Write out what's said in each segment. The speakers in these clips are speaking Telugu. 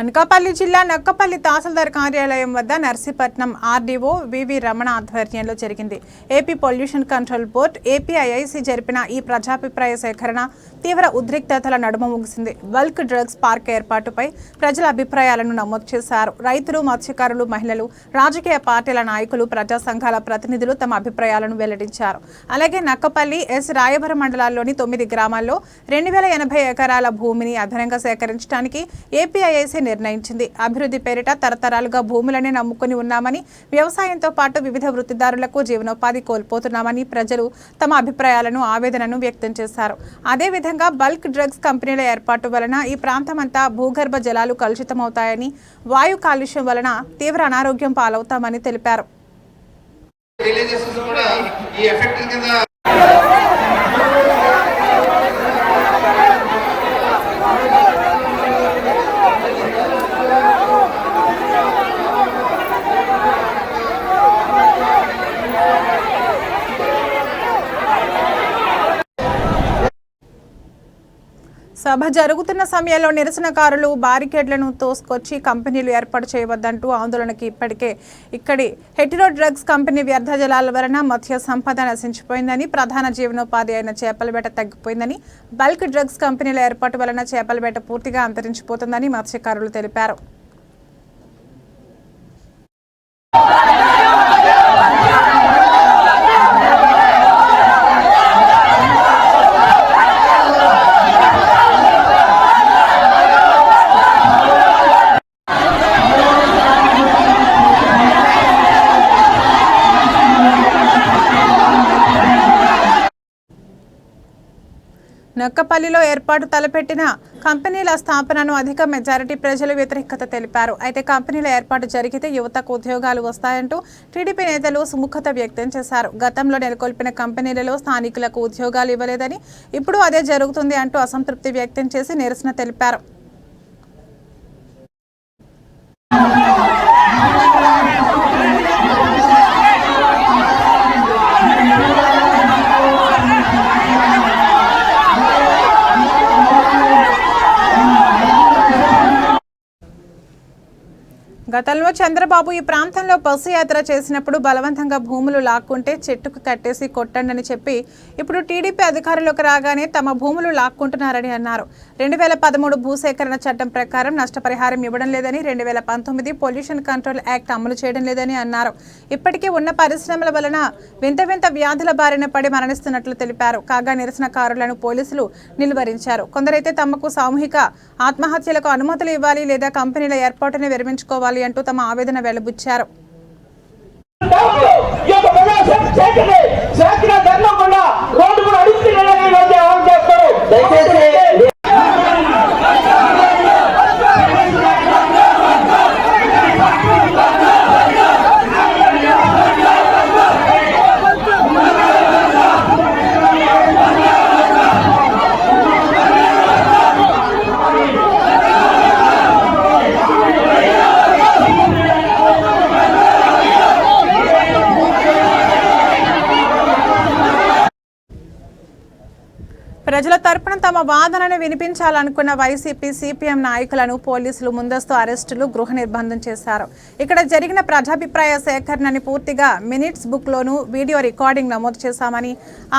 అనకాపల్లి జిల్లా నక్కపల్లి తహసీల్దార్ కార్యాలయం వద్ద నర్సీపట్నం ఆర్డీఓ వివి రమణ ఆధ్వర్యంలో జరిగింది. AP pollution control board APIIC జరిపిన ఈ ప్రజాభిప్రాయ సేకరణ తీవ్ర ఉద్రిక్తతల నడుమ ముగిసింది. బల్క్ డ్రగ్స్ పార్క్ ఏర్పాటుపై ప్రజల అభిప్రాయాలను నమోదు చేశారు. రైతులు మత్స్యకారులు మహిళలు రాజకీయ పార్టీల నాయకులు ప్రజా సంఘాల ప్రతినిధులు తమ అభిప్రాయాలను వెల్లడించారు. అలాగే నక్కపల్లి ఎస్ రాయభర మండలాల్లోని తొమ్మిది గ్రామాల్లో రెండు వేల ఎనభై ఎకరాల భూమిని అదనంగా సేకరించడానికి ఏపీఐఐసీ నిర్ణయించింది. అభివృద్ధి పేరిట తరతరాలుగా భూములనే నమ్ముకుని ఉన్నామని వ్యవసాయంతో పాటు వివిధ వృత్తిదారులకు జీవనోపాధి కోల్పోతున్నామని ప్రజలు తమ అభిప్రాయాలను ఆవేదనను వ్యక్తం చేశారు. అదేవిధంగా బల్క్ డ్రగ్స్ కంపెనీల ఏర్పాటు వలన ఈ ప్రాంతమంతా భూగర్భ జలాలు కలుషితమవుతాయని వాయు కాలుష్యం వలన తీవ్ర అనారోగ్యం పాలవుతామని తెలిపారు. సభ జరుగుతున్న సమయంలో నిరసనకారులు బారికేడ్లను తోసుకొచ్చి కంపెనీలు ఏర్పాటు చేయవద్దంటూ ఆందోళనకి ఇప్పటికే ఇక్కడి హెటిరో డ్రగ్స్ కంపెనీ వ్యర్థ జలాల వలన మత్స్య సంపద నశించిపోయిందని ప్రధాన జీవనోపాధి అయిన చేపల వేట తగ్గిపోయిందని బల్క్ డ్రగ్స్ కంపెనీల ఏర్పాటు వలన చేపల వేట పూర్తిగా అంతరించిపోతుందని మత్స్యకారులు తెలిపారు. నక్కపల్లిలో ఏర్పాటు తలపెట్టిన కంపెనీల స్థాపనను అధిక మెజారిటీ ప్రజలు వ్యతిరేకత తెలిపారు. అయితే కంపెనీల ఏర్పాటు జరిగితే యువతకు ఉద్యోగాలు వస్తాయంటూ టీడీపీ నేతలు సుముఖత వ్యక్తం చేశారు. గతంలో నెలకొల్పిన కంపెనీలలో స్థానికులకు ఉద్యోగాలు ఇవ్వలేదని ఇప్పుడు అదే జరుగుతుంది అంటూ అసంతృప్తి వ్యక్తం చేసి నిరసన తెలిపారు. చంద్రబాబు ఈ ప్రాంతంలో బస్సు యాత్ర చేసినప్పుడు బలవంతంగా భూములు లాక్కుంటే చెట్టుకు కట్టేసి కొట్టండని చెప్పి ఇప్పుడు టీడీపీ అధికారులకు రాగానే తమ భూములు లాక్కుంటున్నారని అన్నారు. రెండు వేల పదమూడు భూసేకరణ చట్టం ప్రకారం నష్టపరిహారం ఇవ్వడం లేదని రెండు వేల పంతొమ్మిది పొల్యూషన్ కంట్రోల్ యాక్ట్ అమలు చేయడం లేదని అన్నారు. ఇప్పటికీ ఉన్న పరిశ్రమల వలన వింత వింత వ్యాధుల బారిన పడి మరణిస్తున్నట్లు తెలిపారు. కాగా నిరసనకారులను పోలీసులు నిలువరించారు. కొందరైతే తమకు సామూహిక ఆత్మహత్యలకు అనుమతులు ఇవ్వాలి లేదా కంపెనీల ఏర్పాటుని విరమించుకోవాలి అంటూ తమ ఆవేదన వెలబుచ్చారు. దయచేసి యొక్క ప్రజాసేవ చేయండి శాఖన ధర్మకుండా రోడ్డు కూడా అడుగుతున్నారని ఈరోజు ఆన్ చేస్తారు దయచేసి ప్రజల తరపున తమ వాదనను వినిపించాలనుకున్న వైసీపీ సిపిఎం నాయకులను పోలీసులు ముందస్తు అరెస్టులు గృహ నిర్బంధం చేశారు. ఇక్కడ జరిగిన ప్రజాభిప్రాయ సేకరణని పూర్తిగా మినిట్స్ బుక్లోనూ వీడియో రికార్డింగ్ నమోదు చేశామని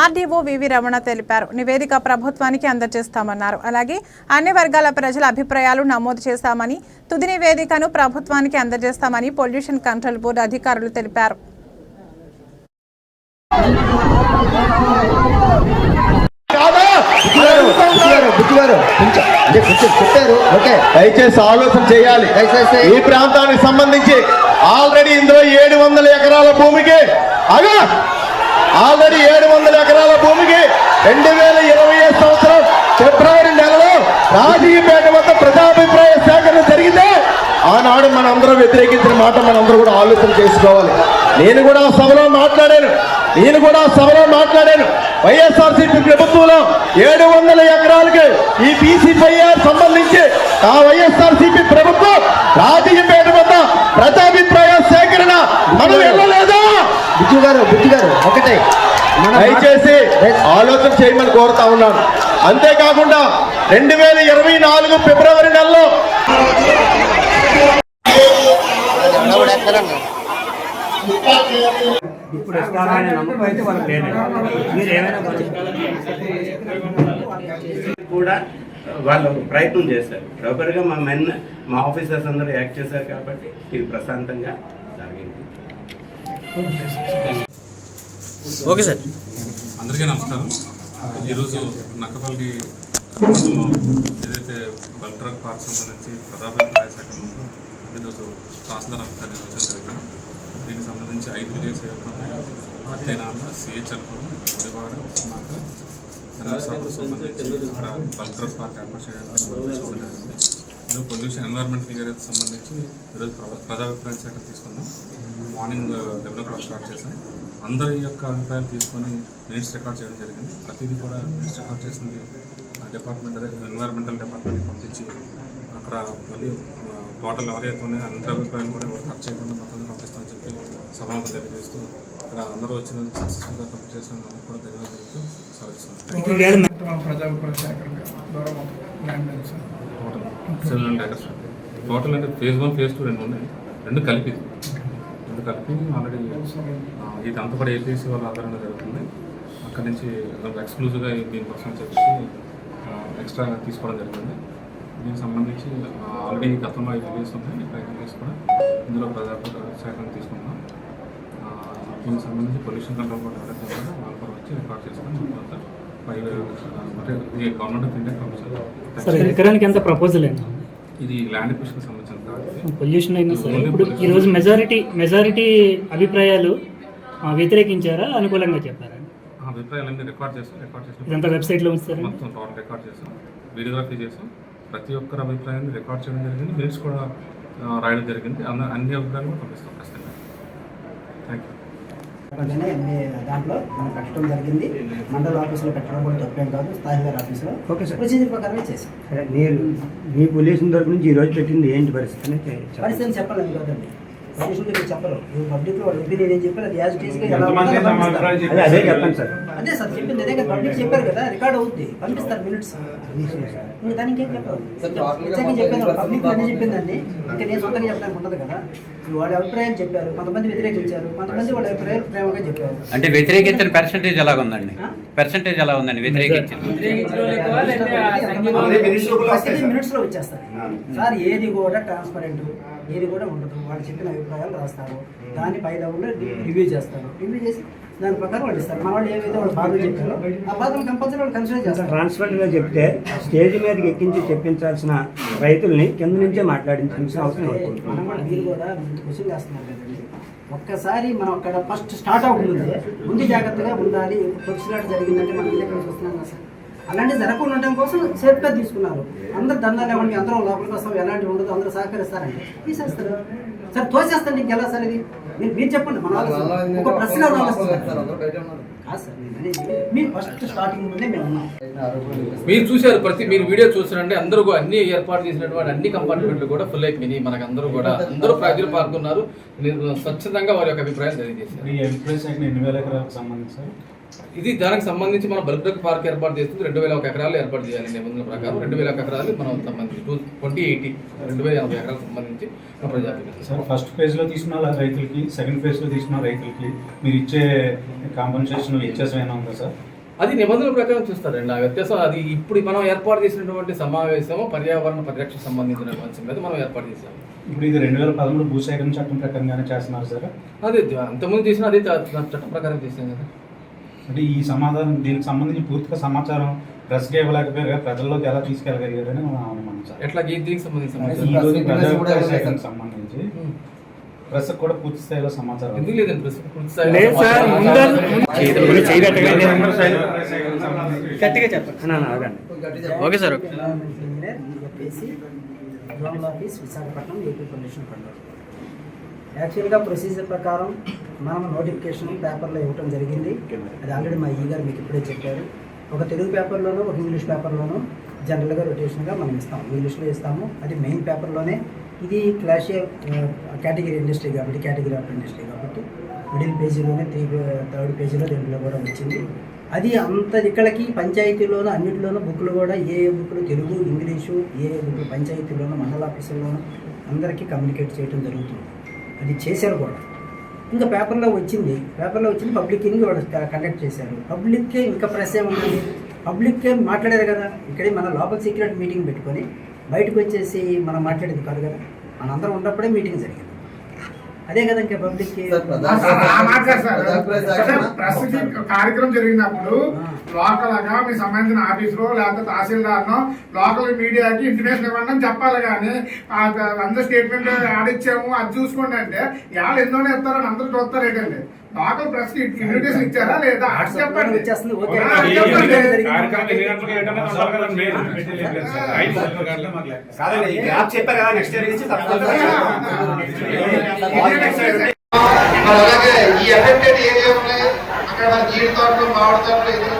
ఆర్డీఓ వివి రమణ తెలిపారు. నివేదిక ప్రభుత్వానికి అందజేస్తామన్నారు. అలాగే అన్ని వర్గాల ప్రజల అభిప్రాయాలు నమోదు చేశామని తుది నివేదికను ప్రభుత్వానికి అందజేస్తామని పొల్యూషన్ కంట్రోల్ బోర్డు అధికారులు తెలిపారు కాదా? బుద్ధిగారు కొంచెం అంటే కొంచెం చెప్పారు. ఓకే. దయచేసి ఆలోచన చేయాలి. దయచేసి. ఈ ప్రాంతానికి సంబంధించి ఆల్రెడీ ఇందులో ఏడు వందల ఎకరాల భూమికి అగా ఆల్రెడీ ఏడు వందల ఎకరాల భూమికి రెండు వేల ఇరవై ఐదు సంవత్సరం ఫిబ్రవరి నెలలో రాజకీయపేట వద్ద ప్రజాభిప్రాయ సేకరణ జరిగితే ఆనాడు మనందరం వ్యతిరేకించిన మాట మనందరూ కూడా ఆలోచన చేసుకోవాలి. నేను కూడా సభలో మాట్లాడాను. నేను కూడా సభలో మాట్లాడాను. వైఎస్ఆర్సీపీ ప్రభుత్వంలో ఏడు వందల ఎకరాలకి ఈ బీసీపైఆర్ సంబంధించి ఆ వైఎస్ఆర్సీపీ ప్రభుత్వం రాజకీయపేట వద్ద ప్రజాభిప్రాయ సేకరణ మనం వెళ్ళలేదా? బుద్ధిగారు బుద్ధిగారు ఒకటే. మన దయచేసి ఆలోచన చేయమని కోరుతా ఉన్నాను. అంతేకాకుండా రెండు వేల ఇరవై నాలుగు ఫిబ్రవరి నెలలో ఇప్పుడు ఇస్తారనే నమ్మకం అయితే వాళ్ళకి లేదండి మీరు ఏమైనా కూడా వాళ్ళు ప్రయత్నం చేశారు. ప్రాపర్గా మా మెన్ మా ఆఫీసర్స్ అందరూ యాక్ట్ చేశారు కాబట్టి ఇది ప్రశాంతంగా జరిగింది. Okay sir. అందరికీ నమస్కారం. ఈరోజు నక్కపల్లి ఏదైతే బల్ డ్రగ్ పార్క్ సంబంధించి ప్రజాభిప్రాయ శాఖ ముందు ఈరోజు తహసీల్దార్ నిర్వహించడం జరిగింది. దీనికి సంబంధించి ఐదు విలేజ్ అత్తేనామ సిహెచ్ఎల్పురం గుడివాడ ఉస్మాక సంబంధించి అక్కడ కల్చరల్ పార్క్ ఏర్పాటు చేయడానికి చూడడం పొల్యూషన్ ఎన్వైర్మెంట్ క్లియరెన్స్ సంబంధించి ఈరోజు ప్రజాభిప్రాయం ప్రజాభిప్రాయ శాఖ తీసుకున్నాం మార్నింగ్ లెవెన్ ఓ స్టార్ట్ చేశాం. అందరి యొక్క అభిప్రాయాలు తీసుకొని మినిట్స్ రికార్డ్ చేయడం జరిగింది. ప్రతిదీ కూడా మినిట్స్ రికార్డ్ చేసింది డిపార్ట్మెంట్ అదే ఎన్వైర్మెంటల్ డిపార్ట్మెంట్కి పంపించి అక్కడ మళ్ళీ టోటల్ ఎవరైతే ఉన్నాయో అందరి అభిప్రాయాలు కూడా ఎవరు ఖర్చు చేయకుండా మొత్తం పంపిస్తాం సభకు తెలియజేస్తూ ఇక్కడ అందరూ వచ్చిన సక్సెస్ఫుల్గా కంప్లీట్ కూడా ధన్యవాదాలు సెలవు టోటల్ అంటే ఫేజ్ వన్ ఫేజ్ టూ రెండు ఉన్నాయి. రెండు కలిపి. రెండు కలిపి ఆల్రెడీ ఇది అంతా కూడా ఏపీసీ వాళ్ళ ఆధారంగా జరుగుతుంది. అక్కడి నుంచి ఎక్స్క్లూజివ్గా దీనికోసం చెప్పేసి ఎక్స్ట్రా తీసుకోవడం జరిగింది. దీనికి సంబంధించి ఆల్రెడీ గతంలో ఐదు ఉన్నాయి. ఇంకా ఐదు కూడా ఇందులో ప్రజాపతి సేకరణ తీసుకున్నాం దీనికి సంబంధించి పొల్యూషన్ కంట్రోల్ బోర్డు ఎవరైతే ఉన్నారో వాళ్ళు కూడా వచ్చి రికార్డ్ చేసుకొని మొత్తం ఫైవ్ అంటే ఇది గవర్నమెంట్ ఆఫ్ ఇండియా సార్ పంపించారు ఎకరానికి ఎంత ప్రపోజల్ అయినా ఇది ల్యాండ్ ఎక్విజిషన్ సంబంధించిన. పొల్యూషన్ అయినా సరే ఇప్పుడు ఈరోజు మెజారిటీ మెజారిటీ అభిప్రాయాలు వ్యతిరేకించారా? అనుకూలంగా చెప్పారా? ఆ అభిప్రాయాలన్నీ రికార్డ్ చేస్తాం రికార్డ్ చేసిన. ఇదంతా వెబ్సైట్లో ఉంచుతారా? మొత్తం టోటల్ రికార్డ్ చేసాం వీడియోగ్రఫీ చేసాం ప్రతి ఒక్కరి అభిప్రాయాన్ని రికార్డ్ చేయడం జరిగింది. మినిట్స్ కూడా రాయడం జరిగింది. అన్న అభిప్రాయాలు కూడా పంపిస్తాం. ఖచ్చితంగా మీ దాంట్లో మనం పెట్టడం జరిగింది. మండల ఆఫీసులో పెట్టడం కూడా తప్పేం కాదు. స్థాయిదార్ ఆఫీసులో ఓకే సార్. ప్రొసీజర్ ప్రకారమే చేసాం సరే మీరు మీ పొల్యూషన్ తరపు నుంచి ఈ రోజు పెట్టింది ఏంటి పరిస్థితి. పరిస్థితి చెప్పాలి కాదండి. మీరు చెప్పరు అది యాజ్ అదే చెప్పండి సార్. అదే సార్. చెప్పింది అదే కదా. పబ్లిక్ చెప్పారు కదా రికార్డ్ అవుద్ది. పంపిస్తారు మినిట్స్ ఇంకా దానికి ఏం చెప్పారు ప్రత్యేకంగా చెప్పాను పబ్లిక్ అన్ని చెప్పిందండి. ఇంకా నేను సొంతంగా చెప్పడానికి ఉండదు కదా. వాళ్ళ అభిప్రాయం చెప్పారు కొంతమంది వ్యతిరేకించారు కొంతమంది వాళ్ళ అభిప్రాయాలు ప్రేమగా చెప్పారు. అంటే వ్యతిరేకించిన పర్సంటేజ్ ఎలా ఉందండి? పర్సంటేజ్ ఎలా ఉందండి వ్యతిరేకించిన? మినిట్స్లో వచ్చేస్తారు సార్ ఏది కూడా ట్రాన్స్పరెంట్ ఏది కూడా ఉండదు. వాళ్ళు చెప్పిన అభిప్రాయాలు రాస్తారు. దాన్ని పై లెవెల్లో రివ్యూ చేస్తారు. రివ్యూ చేసి దాని ప్రకారం వాళ్ళు ఇస్తారు మన వాళ్ళు ఏవైతే వాళ్ళు బాధలు చెప్పారో ఆ బాధలు కంపల్సరీ వాళ్ళు కన్సిడర్ చేస్తారు. ట్రాన్స్పరెంట్గా చెప్తే స్టేజ్ మీదకి ఎక్కించి చెప్పించాల్సిన రైతుల్ని కింద నుంచే మాట్లాడించాల్సిన అవసరం అవుతుంది మనం కూడా మీరు కూడా క్వశ్చన్ చేస్తున్నారు కదండి. ఒక్కసారి మనం అక్కడ ఫస్ట్ స్టార్ట్ అవుతుంది ముందు జాగ్రత్తగా ఉండాలి. పొడిచిలాట జరిగిందంటే మనం ఇల్లు వస్తున్నాం కదా సార్. అలాంటి జరగకుండా ఉండడం కోసం సేఫ్గా తీసుకున్నారు. అందరు దండాలు ఇవ్వండి అందరూ లోపలికి వస్తాం ఎలాంటి ఉండదు అందరూ సహకరిస్తారంటే. తీసేస్తారు. సార్ తోసేస్తాండి ఇంకెలా సార్ ఇది? మీరు మీరు చెప్పండి మన వాళ్ళు ఒక ప్రశ్న మీరు ఫస్ట్ స్టార్టింగ్ ముందే మేము ఉన్నాం. మీరు చూశారు ప్రతి మీరు వీడియో చూసారంటే అందరూ కూడా అన్ని ఏర్పాటు చేసినటువంటి అన్ని కంపార్ట్మెంట్లు కూడా ఫుల్ అయిపోయినాయి. మనకు అందరూ కూడా అందరూ ప్రజలు పాల్గొన్నారు. మీరు స్వచ్ఛందంగా వారి యొక్క అభిప్రాయం తెలియజేశారు ఇది దానికి సంబంధించి మనం బల్క్ పార్క్ ఏర్పాటు చేస్తుంది. రెండు వేల ఒక ఎకరాలు ఏర్పాటు చేయాలి నిబంధనల ప్రకారం. రెండు వేల ఒక ఎకరాలు మనం సంబంధించి టూ ట్వంటీ ఎయిటీ రెండు వేల ఎనభై ఎకరాలకు సంబంధించి ప్రజాప్రతినిధులు. సార్ ఫస్ట్ ఫేజ్లో తీసుకున్న రైతులకి సెకండ్ ఫేజ్లో తీసుకున్న రైతులకి మీరు ఇచ్చే కాంపన్సేషన్ వ్యత్యాసం ఏమైనా ఉందా సార్? అది నిబంధనల ప్రకారం చూస్తారండి ఆ వ్యత్యాసం అది ఇప్పుడు మనం ఏర్పాటు చేసినటువంటి సమావేశము పర్యావరణ పరిరక్షణ సంబంధించినటువంటి అంశం మీద మనం ఏర్పాటు చేసాము ఇప్పుడు ఇది రెండు వేల పదమూడు భూసేకరణ చట్టం ప్రకారంగానే చేస్తున్నారు సార్? అదే అంతకుముందు చేసిన అదే చట్టం ప్రకారం చేసాం కదా. అంటే ఈ సమాధానం దీనికి సంబంధించి పూర్తిగా సమాచారం ప్రెస్కి ఇవ్వలేకపోయారు ప్రజల్లోకి ఎలా తీసుకెళ్ళగలిగారని మనం అనుమానం సార్ ఎట్లా దీనికి సంబంధించి సంబంధించి ప్రెస్ కూడా పూర్తి స్థాయిలో సమాచారం ఎందుకు లేదండి పూర్తి స్థాయిలో. Okay sir zonal office Visakhapatnam AP pollution control యాక్చువల్గా ప్రొసీజర్ ప్రకారం మనం నోటిఫికేషన్ పేపర్లో ఇవ్వటం జరిగింది. అది ఆల్రెడీ మా ఈ గారు మీకు ఇప్పుడే చెప్పారు. ఒక తెలుగు పేపర్లోనూ ఒక ఇంగ్లీష్ పేపర్లోనూ జనరల్గా రొటేషన్గా మనం ఇస్తాం ఇంగ్లీష్లో ఇస్తాము. అది మెయిన్ పేపర్లోనే ఇది క్లాషియర్ కేటగిరీ ఇండస్ట్రీ కాబట్టి కేటగిరీ ఆఫ్ ఇండస్ట్రీ కాబట్టి మిడిల్ పేజీలోనే త్రీ థర్డ్ పేజీలో రెండులో కూడా వచ్చింది. అది అంత ఇక్కడికి పంచాయతీలోనూ అన్నిటిలోనూ బుక్లు కూడా ఏ ఏ బుక్లు తెలుగు ఇంగ్లీషు ఏ ఏ బుక్లు పంచాయతీలోనూ మండల ఆఫీసుల్లోనూ అందరికీ కమ్యూనికేట్ చేయడం జరుగుతుంది. అది చేశారు కూడా ఇంకా పేపర్లో వచ్చింది పేపర్లో వచ్చింది పబ్లిక్ వాళ్ళు కండక్ట్ చేశారు పబ్లిక్కే ఇంకా ప్రెస్ ఏముంది పబ్లిక్కే మాట్లాడారు కదా ఇక్కడే మన లోపల సీక్రెట్ మీటింగ్ పెట్టుకొని బయటకు వచ్చేసి మనం మాట్లాడేది కాదు కదా మనందరం ఉన్నప్పుడే మీటింగ్ జరిగింది అదే కదా ఇంకా పబ్లిక్కి ప్రస్తుతి కార్యక్రమం జరిగినప్పుడు లోకల్గా మీ సంబంధించిన ఆఫీసులో లేకపోతే తహసీల్దార్ లోకల్ మీడియాకి ఇంటిమేషన్ ఇవ్వండి అని చెప్పాలి కానీ అందరూ స్టేట్మెంట్ ఆడిచ్చాము అది చూసుకోండి అంటే వాళ్ళు ఎన్నో ఇస్తారని అందరూ చూస్తారు ఏంటండి లోకల్ ప్రెస్ ఇన్విటేషన్ ఇచ్చారా లేదా? అది చెప్పండి. మరి అలాగే ఈ ఎఫెక్టెడ్ ఏరియా ఉన్నాయి అక్కడ జీడి తోటలు మామిడి తోటలు